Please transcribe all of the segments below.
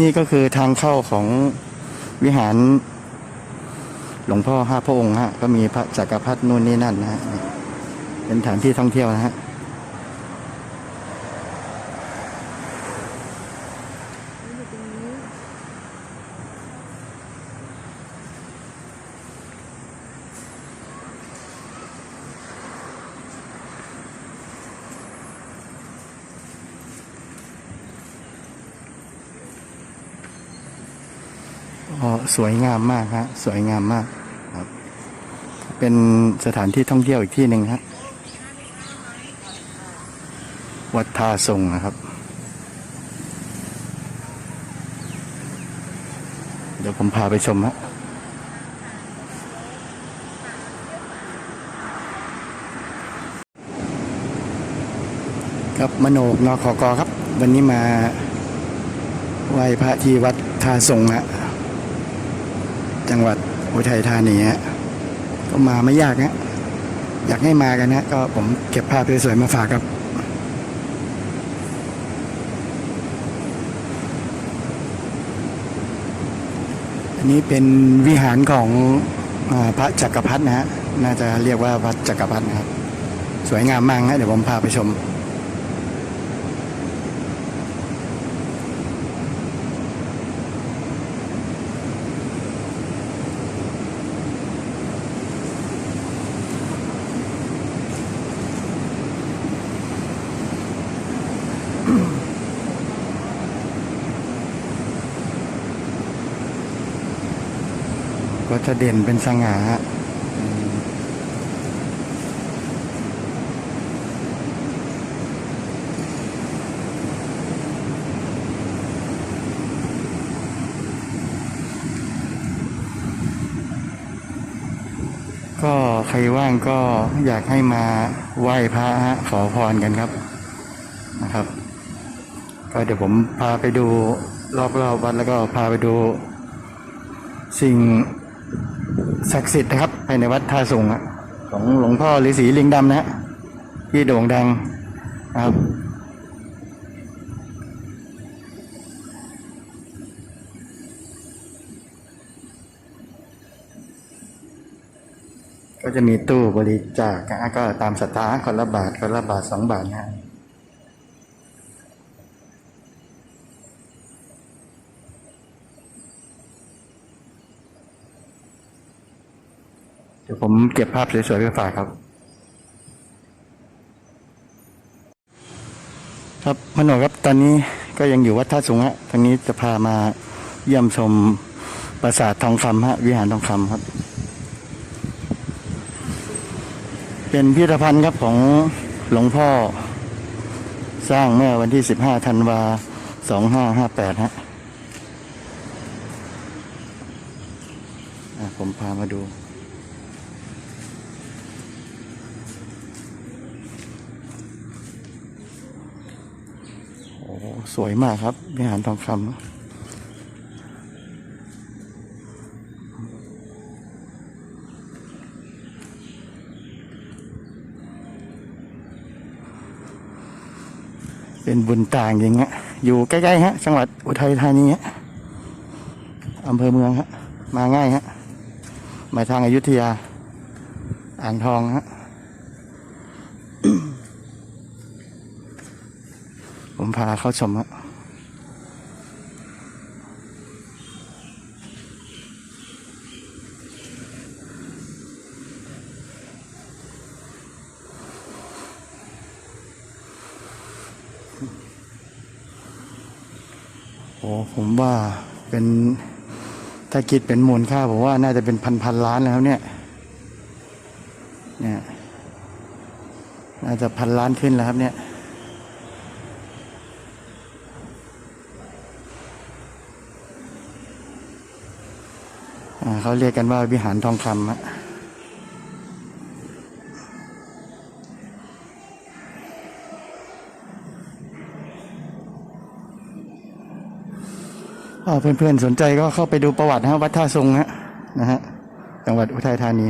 นี่ก็คือทางเข้าของวิหาร หลวงพ่อห้าพระองค์ฮะก็มีพระจักรพรรดินู่นนี่นั่นนะฮะเป็นสถานที่ท่องเที่ยวนะฮะ อยู่ตรงนี้ อ๋อ สวยงามมากฮะสวยงามมากครับ เป็นสถานที่ท่องเที่ยวอีกที่หนึ่งฮะวัดท่าทรงนะครับ เดี๋ยวผมพาไปชมฮะครับมโนกนคกครับ วันนี้มาไหว้พระที่วัดท่าทรงฮะ จังหวัดอุทัยธานีฮะก็มาไม่ยากฮะอยากให้มากันฮะก็ผมเก็บภาพสวยๆมาฝากครับอันนี้เป็นวิหารของอพระจักรพรรดินะฮะน่าจะเรียกว่าวัดจักรพรรดินะครับ สวยงามมากฮะเดี๋ยวผมพาไปชม จะเด่นเป็นสง่าฮะก็ใครว่างก็อยากให้มาไหว้พระฮะขอพรกันครับนะครับ ก็เดี๋ยวผมพาไปดูรอบๆวัดแล้วก็พาไปดูสิ่ง ศักดิ์สิทธิ์นะครับภายในวัดท่าสุงของหลวงพ่อฤาษีลิงดำนะฮะที่โด่งดังนะครับก็จะมีตู้บริจาคก็ตามศรัทธาคนละบาทคนละบาทสองบาทนะฮะเดี๋ยว ผมเก็บภาพสวยๆไปฝากครับ ครับมโนครับตอนนี้ก็ยังอยู่วัดท่าสูงฮะทางนี้จะพามาเยี่ยมชมปราสาททองคำฮะวิหารทองคำครับ เป็นพิพิธภัณฑ์ครับของหลวงพ่อ สร้างเมื่อวันที่ 15ธันวา2558 ฮะอะผมพามาดู โอ้โห สวยมากครับวิหารทองคำเป็นบุญต่างอย่างเงี้ย อยู่ใกล้ๆฮะ จังหวัดอุทัยธานีฮะอำเภอเมืองฮะ มาง่ายฮะ มาทางอายุทยา อ่างทองฮะ ผม พาเข้าชมฮะโอ้ผมว่าเป็นถ้าคิดเป็นมูลค่าผมว่าน่าจะเป็นพันพันล้านแล้วเนี่ยเนี่ย น่าจะพันล้านขึ้นแล้วครับเนี่ย เขาเรียกกันว่าวิหารทองคำฮะอ่าเพื่อนๆสนใจก็เข้าไปดูประวัตินะฮะวัดท่าทรงฮะนะฮะจังหวัดอุทัยธานี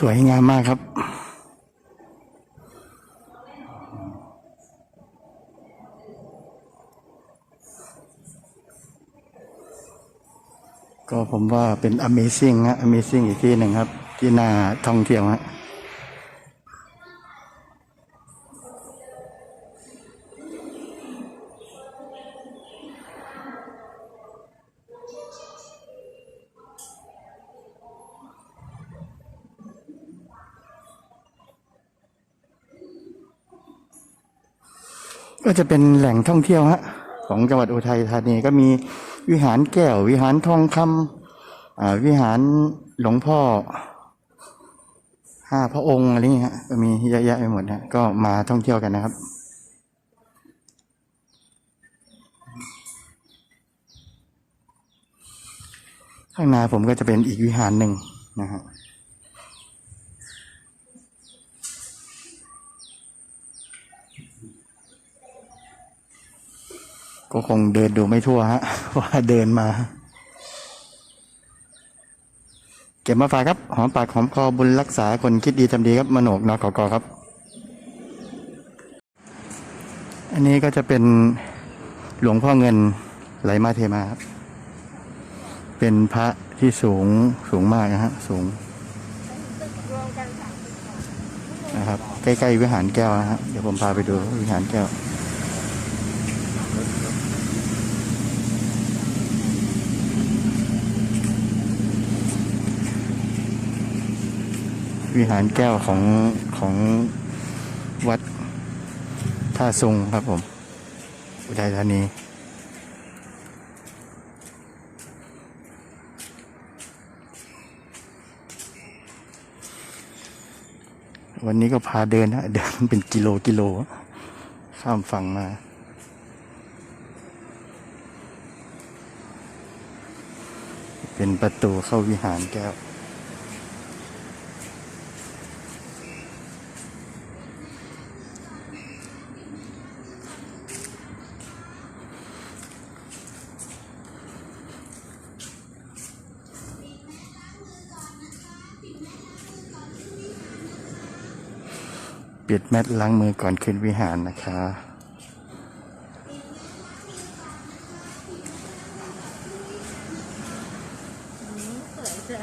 สวยงามมากครับ ก็ผมว่าเป็น Amazing ฮะ Amazing อีกที่หนึ่งครับ ที่น่าท่องเที่ยวฮะ ก็จะเป็นแหล่งท่องเที่ยวฮะของจังหวัดอุทัยธานีก็มีวิหารแก้ว วิหารทองคำอ่าวิหารหลวงพ่อห้าพระองค์อะไรอย่างเงี้ยฮะก็มีเยอะแยะไปหมดฮะก็มาท่องเที่ยวกันนะครับข้างหน้าผมก็จะเป็นอีกวิหารหนึ่งนะฮะ ก็คงเดินดูไม่ทั่วฮะว่าเดินมา เก็บมาฝากครับ หอมปากหอมคอบุญรักษาคนคิดดีทำดีครับมโนกนกกครับ อันนี้ก็จะเป็นหลวงพ่อเงินไหลมาเทมาครับ เป็นพระที่สูงสูงมากนะฮะสูงนสามตึกสองนะครับ ใกล้ๆวิหารแก้วนะฮะเดี๋ยวผมพาไปดูวิหารแก้ว วิหารแก้วของของวัดท่าซุงครับผม อุทัยธานีวันนี้ก็พาเดินฮะเดินเป็นกิโลกิโล ข้ามฝั่งมา เป็นประตูเข้าวิหารแก้ว ปิดแมตล้างมือก่อนขึ้นวิหารนะคะสวยจ้ะ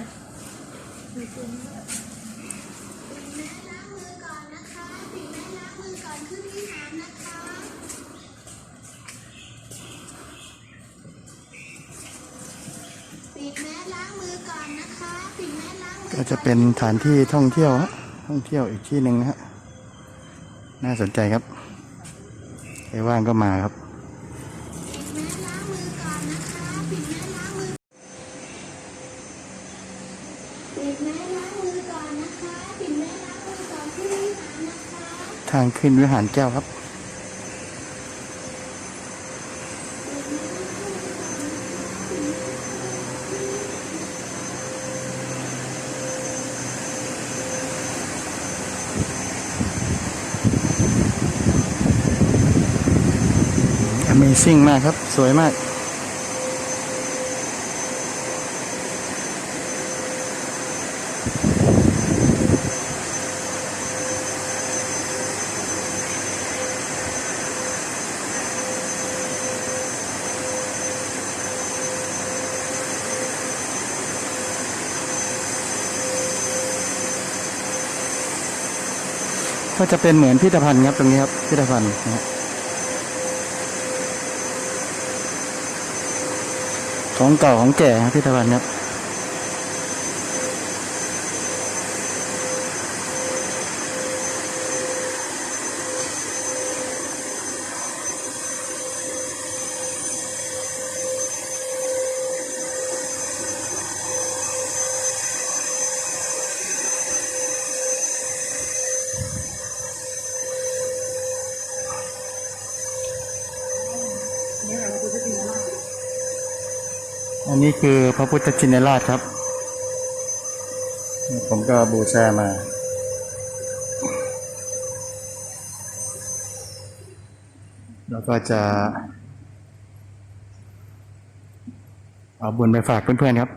มีซุ้มด้วยปิดแมสล้างมือก่อนนะคะปิดแมสล้างมือก็จะเป็นฐานที่ท่องเที่ยวฮะท่องเที่ยวอีกที่หนึ่งฮะ น่าสนใจครับใครว่างก็มาครับปิดแมสล้างมือก่อนนะคะ ปิดแมสล้างมือ ปิดแมสล้างมือก่อนนะคะ ปิดแมสล้างมือก่อนที่วิหารนะคะ ทางขึ้นวิหารแก้วครับ Amazing มากครับ สวยมาก ก็จะเป็นเหมือนพิพิธภัณฑ์ครับตรงนี้ครับพิพิธภัณฑ์นะฮะ ของเก่าของแก่ครับพิพิธภัณฑ์ครับ อันนี้คือพระพุทธชินราชครับ ผมก็บูชามาแล้วก็จะเอาบุญไปฝากเพื่อนๆครับ